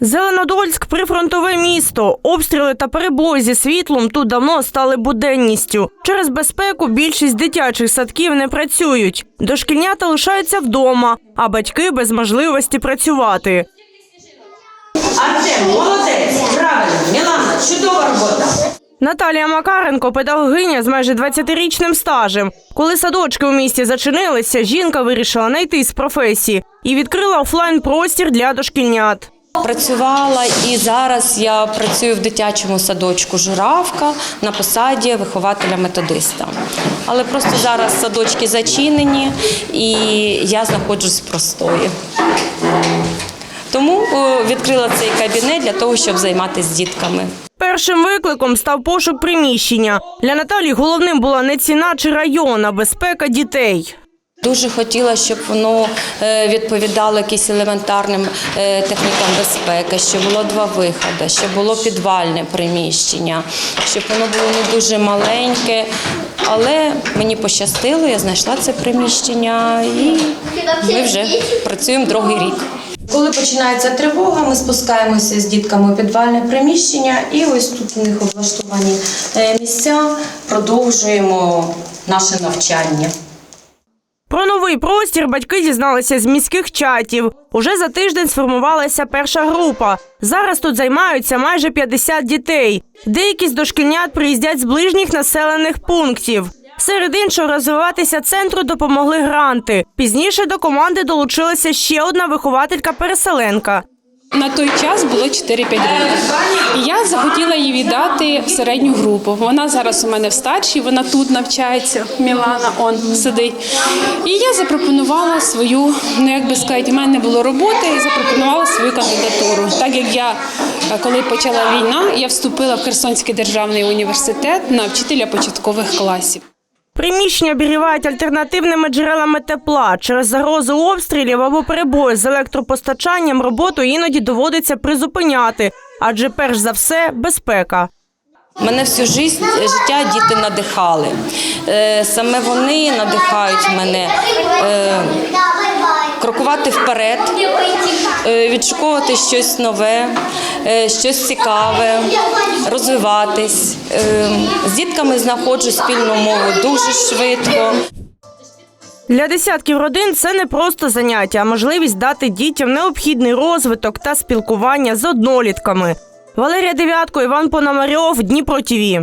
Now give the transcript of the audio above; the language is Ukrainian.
Зеленодольськ прифронтове місто. Обстріли та перебої зі світлом тут давно стали буденністю. Через безпеку більшість дитячих садків не працюють. Дошкільнята лишаються вдома, а батьки без можливості працювати. Артем, молодець, правильно, Мілана, чудова робота. Наталія Макаренко, педагогиня з майже 20-річним стажем. Коли садочки у місті зачинилися, жінка вирішила знайти з професії і відкрила офлайн простір для дошкільнят. Працювала і зараз я працюю в дитячому садочку Журавка на посаді вихователя-методиста. Але просто зараз садочки зачинені і я знаходжусь простої. Тому відкрила цей кабінет для того, щоб займатися дітками. Першим викликом став пошук приміщення. Для Наталії головним була не ціна чи район, а безпека дітей. Дуже хотіла, щоб воно е, відповідало якимось елементарним е, технікам безпеки, щоб було два виходи, щоб було підвальне приміщення, щоб воно було не дуже маленьке. Але мені пощастило, я знайшла це приміщення і ми вже працюємо другий рік. Коли починається тривога, ми спускаємося з дітками у підвальне приміщення, і ось тут у них облаштовані е, місця. Продовжуємо наше навчання. Новий простір батьки дізналися з міських чатів. Уже за тиждень сформувалася перша група. Зараз тут займаються майже 50 дітей. Деякі з дошкільнят приїздять з ближніх населених пунктів. Серед іншого розвиватися центру допомогли гранти. Пізніше до команди долучилася ще одна вихователька-переселенка. На той час було 4-5 років. Я захотіла її віддати в середню групу. Вона зараз у мене в старшій, вона тут навчається, Мілана он сидить. І я запропонувала свою, ну як би сказати, у мене не було роботи, і запропонувала свою кандидатуру. Так як я, коли почала війна, я вступила в Херсонський державний університет на вчителя початкових класів. Приміщення обігрівають альтернативними джерелами тепла. Через загрозу обстрілів або перебої з електропостачанням роботу іноді доводиться призупиняти, адже перш за все безпека. Мене всю життя, діти надихали. Е, Саме вони надихають мене е, крокувати вперед, е, відшуковувати щось нове, е, щось цікаве, розвиватись. Е, З дітками знаходжу спільну мову дуже швидко. Для десятків родин це не просто заняття, а можливість дати дітям необхідний розвиток та спілкування з однолітками. Валерія Дев'ятко, Іван Пономарьов, Дніпро ТІВІ.